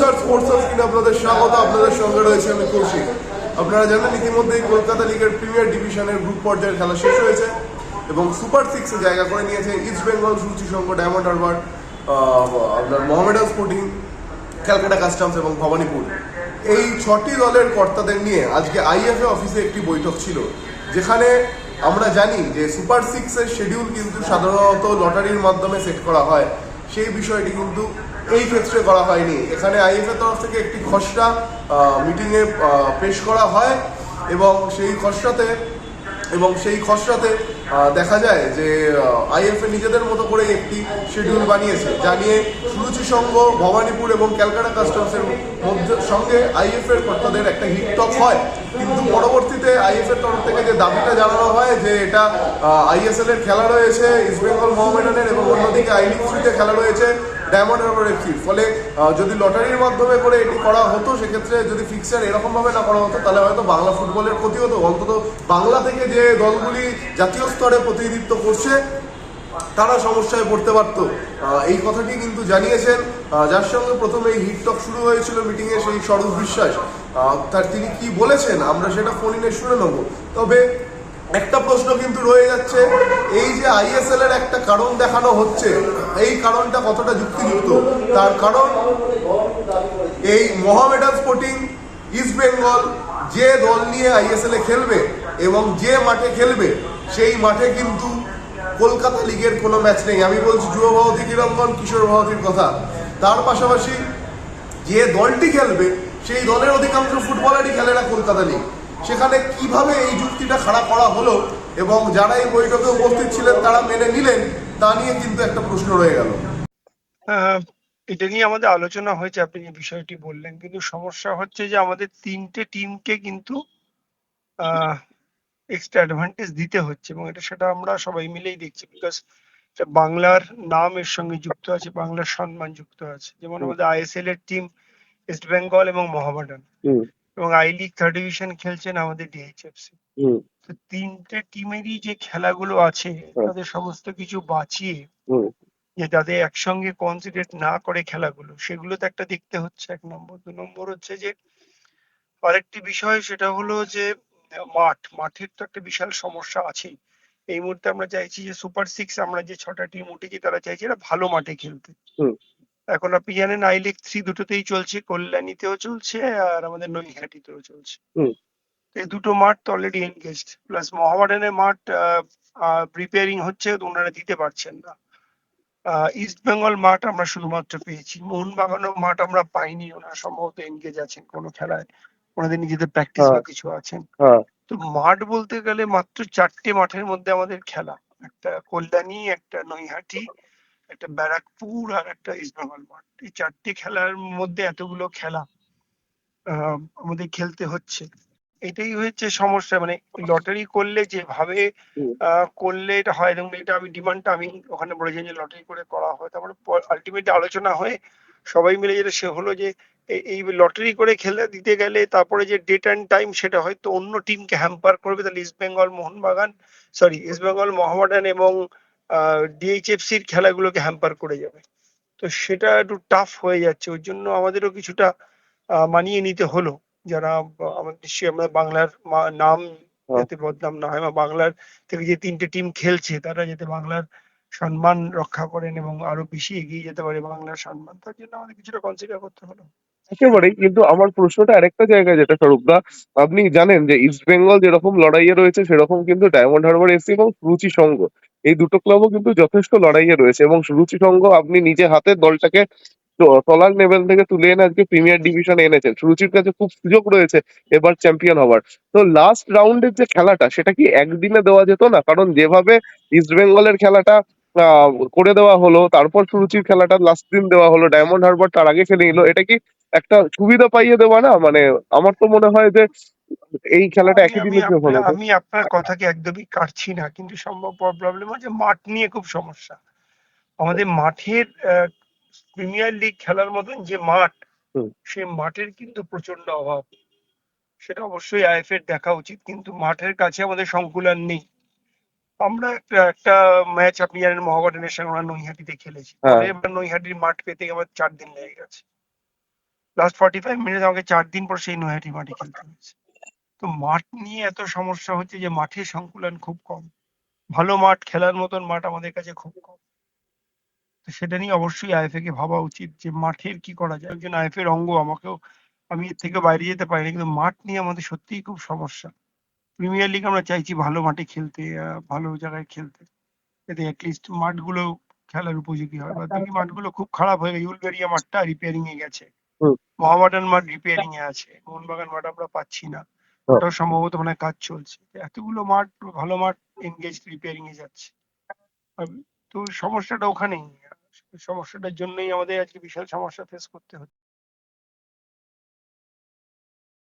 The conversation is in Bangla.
নমস্কার স্পোর্টস স্ক্রিনে আপনাদের স্বাগত, আপনাদের সঙ্গে রয়েছে আমি কৌশিক। আপনারা জানেন ইতিমধ্যেই কলকাতা লিগের প্রিমিয়ার ডিভিশনের গ্রুপ পর্যায়ের খেলা শেষ হয়েছে এবং সুপার সিক্সে জায়গা করে নিয়েছে ইস্ট বেঙ্গল সুচি সংঘ ডায়মন্ড হারবার আপনার মোহামেডান স্পোর্টিং ক্যালকাটা কাস্টমস এবং ভবানীপুর। এই ছটি দলের কর্তাদের নিয়ে আজকে আইএফএ অফিসে একটি বৈঠক ছিল, যেখানে আমরা জানি যে সুপার সিক্সের শিডিউল কিন্তু সাধারণত লটারির মাধ্যমে সেট করা হয়। সেই বিষয়টি কিন্তু এই ক্ষেত্রে করা হয়নি। এখানে আইএফএ তরফ থেকে একটি খসড়া মিটিংয়ে পেশ করা হয় এবং সেই খসড়াতে এবং সেই খসড়াতে দেখা যায় যে আইএফএ নিজেদের মতো করে একটি শিডিউল বানিয়েছে, যা নিয়ে সুরুচি সংঘ, ভবানীপুর এবং ক্যালকাটা কাস্টমসের মধ্যে সঙ্গে আইএফ এর কর্তাদের একটা হিটটক হয়। কিন্তু পরবর্তীতে আইএফ এর তরফ থেকে যে দাবিটা জানানো হয় যে এটা আইএসএল এর খেলা রয়েছে, ইস্ট বেঙ্গল মোহামেডানের এবং অন্যদিকে আই লিগ খেলা রয়েছে ডায়মন্ড হারবার ফলে যদি লটারির মাধ্যমে করে এটি করা হতো, সেক্ষেত্রে যদি ফিক্সার এরকমভাবে না করা হতো, তাহলে হয়তো বাংলা ফুটবলের ক্ষতি হতো। অন্তত বাংলা থেকে যে দলগুলি জাতীয় স্তরে প্রতিনিধিত্ব করছে, তারা সমস্যায় পড়তে পারতো। এই কথাটি কিন্তু জানিয়েছেন যার সঙ্গে প্রথমে এই হিটটক শুরু হয়েছিল মিটিংয়ে সেই স্বরূপ বিশ্বাস। তার তিনি কি বলেছেন, আমরা সেটা ফোনিনে শুনে নেব। তবে একটা প্রশ্ন কিন্তু রয়ে যাচ্ছে, এই যে আইএসএল এর একটা কারণ দেখানো হচ্ছে, এই কারণটা কতটা যুক্তিযুক্ত? তার কারণ, এই মোহামেডান স্পোর্টিং ইস্ট বেঙ্গল যে দল নিয়ে আইএসএল এ খেলবে এবং যে মাঠে খেলবে, সেই মাঠে কিন্তু কলকাতা লিগের কোনো ম্যাচ নেই। আমি বলছি যুব ভারতী ক্রীড়াঙ্গন কিশোর ভারতীর কথা। তার পাশাপাশি যে দলটি খেলবে, সেই দলের অধিকাংশ ফুটবলারই খেলে না কলকাতা লিগ। সেখানে কীভাবে এই যুক্তিটা খাড়া করা হলো এবং যারা এই বৈঠকে উপস্থিত ছিলেন তারা মেনে নিলেন তা নিয়ে কিন্তু একটা প্রশ্ন রয়ে গেল। আহ, এটা নিয়ে আমাদের আলোচনা হয়েছে আপনি যে বিষয়টি বললেন কিন্তু সমস্যা হচ্ছে যে আমাদের তিনটে টিমকে কিন্তু এক্সট্রা অ্যাডভান্টেজ দিতে হচ্ছে এবং এটা সেটা আমরা সবাই মিলেই দেখছি বিকজ বাংলার নাম এর সঙ্গে যুক্ত আছে বাংলার সম্মান যুক্ত আছে। যেমন আমাদের আইএসএল এর টিম ইস্ট বেঙ্গল এবং মোহামেডান হুম। এবং আই লিগ থার্ড ডিভিশন খেলছেন আমাদের ডিএইচএফসি তো তিনটে টিমেরই যে খেলাগুলো আছে হ্যাঁ। তাদের সমস্ত কিছু বাঁচিয়ে যে যাতে একসঙ্গে কনসিডারেট না করে খেলাগুলো সেগুলো তো একটা দেখতে হচ্ছে এক নম্বর। দু নম্বর হচ্ছে যে আরেকটি বিষয় সেটা হলো যে মাঠ মাঠের তো একটা বিশাল সমস্যা আছেই। এই মুহূর্তে আমরা চাইছি যে সুপার সিক্স আমরা যে ছটা টিম উঠেছি তারা চাইছে এরা ভালো মাঠে খেলতে। এখন আপনি জানেন আই লিগ থ্রি দুটোতেই চলছে কল্যাণীতেও চলছে আর আমাদের নৈহাটিতেও চলছে। এই দুটো মাঠ তো অলরেডি এনগেজড প্লাস মোহামেডানের মাঠ প্রিপেয়ারিং হচ্ছে ওনারা দিতে পারছেন না। ইস্ট বেঙ্গল মাঠ আমরা শুধুমাত্র পেয়েছি মোহনবাগানও মাঠ আমরা পাইনি ওনারা সম্ভবত এনগেজ আছেন কোনো খেলায় ওনাদের নিজেদের প্র্যাকটিস বা হ্যাঁ। কিছু আছেন। হ্যাঁ। তো মাঠ বলতে গেলে মাত্র চারটে মাঠের মধ্যে আমাদের খেলা একটা কল্যাণী একটা নৈহাটি একটা ব্যারাকপুর আর একটা বেঙ্গল মাঠ। এই চারটে খেলার মধ্যে এতগুলো খেলা আমাদের খেলতে হচ্ছে। এটাই হচ্ছে সমস্যা মানে লটারি করলে যেভাবে করলে এটা হয় এবং এটা আমি ডিমান্ডটা আমি ওখানে বলেছি যে লটারি করে করা হয়। তারপরে আলটিমেটলি আলোচনা হয়ে সবাই মিলে যেটা সে হলো যে এই- এই লটারি করে খেলে দিতে গেলে তারপরে যে ডেট অ্যান্ড টাইম সেটা হয়তো অন্য টিমকে হ্যাম্পার করবে তাহলে East Bengal Mohun Bagan sorry East Bengal Mohammedan এবং ডিএইচএফসির খেলাগুলোকে হ্যাম্পার করে যাবে। তো সেটা একটু টাফ হয়ে যাচ্ছে। ওই জন্য আমাদেরও কিছুটা মানিয়ে নিতে হলো। যারা আমাদের নিশ্চয়ই আমরা বাংলার নাম হ্যাঁ। যাতে বদনাম না হয় বা বাংলার থেকে যে তিনটে টিম খেলছে তারা যাতে বাংলার সম্মান রক্ষা করেন এবং আরও বেশি এগিয়ে যেতে পারে বাংলার সম্মান তার জন্য আমাদের কিছুটা কনসিডার করতে হলো। একেবারেই কিন্তু আমার প্রশ্নটা আরেকটা জায়গায় যেটা স্বরূপদা আপনি জানেন যে ইস্ট বেঙ্গল যেরকম লড়াইয়ে রয়েছে সেরকম কিন্তু ডায়মন্ড হারবার এফসি এবং রুচি সংঘ এই দুটো ক্লাবও কিন্তু যথেষ্ট লড়াইয়ে রয়েছে এবং রুচি সংঘ আপনি নিজে হাতে দলটাকে তলার লেভেল থেকে তুলে এনে আজকে প্রিমিয়ার ডিভিশনে এনেছেন। সুরুচির কাছে খুব সুযোগ রয়েছে এবার চ্যাম্পিয়ন হওয়ার। তো লাস্ট রাউন্ডের যে খেলাটা, সেটা কি একদিনে দেওয়া যেত না? কারণ যেভাবে ইস্ট বেঙ্গলের খেলাটা করে দেওয়া হলো, তারপর সুরুচির খেলাটা লাস্ট দিন দেওয়া হলো ডায়মন্ড হারবার তার আগে খেলে নিল, এটা কি একটা সুবিধা পাইয়ে দেওয়া না? মানে আমার তো মনে হয় যে এই খেলাটা আমি একই আমি দিনে যে হলো। আমি আপনার কথাকে একদমই কাটছি না কিন্তু সম্ভব প্রবলেম হচ্ছে মাঠ নিয়ে খুব সমস্যা। আমাদের মাঠের প্রিমিয়ার লিগ খেলার মতন যে মাঠ হুম। সে মাঠের কিন্তু প্রচণ্ড অভাব। সেটা অবশ্যই আইএফ এর দেখা উচিত কিন্তু মাঠের কাছে আমাদের সংকুলান নেই। আমরা একটা একটা ম্যাচ আপনি জানেন মহাবাডানের সঙ্গে আমরা নৈহাটিতে খেলেছি। হ্যাঁ। পরে এবার নৈহাটির মাঠ পেতে আমার চার দিন লেগে গেছে। লাস্ট ফর্টি ফাইভ মিনিট আমাকে চার দিন পর সেই নৈহাটি মাঠে খেলতে হয়েছে। তো মাঠ নিয়ে এত সমস্যা হচ্ছে যে মাঠের সংকুলন খুব কম। ভালো মাঠ খেলার মতন মাঠ আমাদের কাছে খুব কম। তো সেটা নিয়ে অবশ্যই আইএফএ কে ভাবা উচিত যে মাঠের কি করা যায়। একজন আইএফএ এর অঙ্গ আমাকেও আমি এর থেকে বাইরে যেতে পারি না কিন্তু মাঠ নিয়ে আমাদের সত্যিই খুব সমস্যা। প্রিমিয়ার লিগ আমরা চাইছি ভালো মাঠে খেলতে ভালো জায়গায় খেলতে। যাতে অ্যাটলিস্ট মাঠগুলো খেলার উপযোগী হয়। বা বাকি মাঠগুলো খুব খারাপ হয়ে গেছে। উলবেরিয়া মাঠটা রিপেয়ারিং এ গেছে। হুম। মহামাডান মাঠ রিপেয়ারিং এ আছে। মোহনবাগান মাঠ আমরা পাচ্ছি না। ওটাও সম্ভবত মানে কাজ চলছে। এতগুলো মাঠ, ভালো মাঠ এনগেজ রিপেয়ারিং এ যাচ্ছে। তো সমস্যাটা ওখানেই। সমস্যাটার জন্যই আমাদের আজকে বিশাল সমস্যা ফেস করতে হচ্ছে।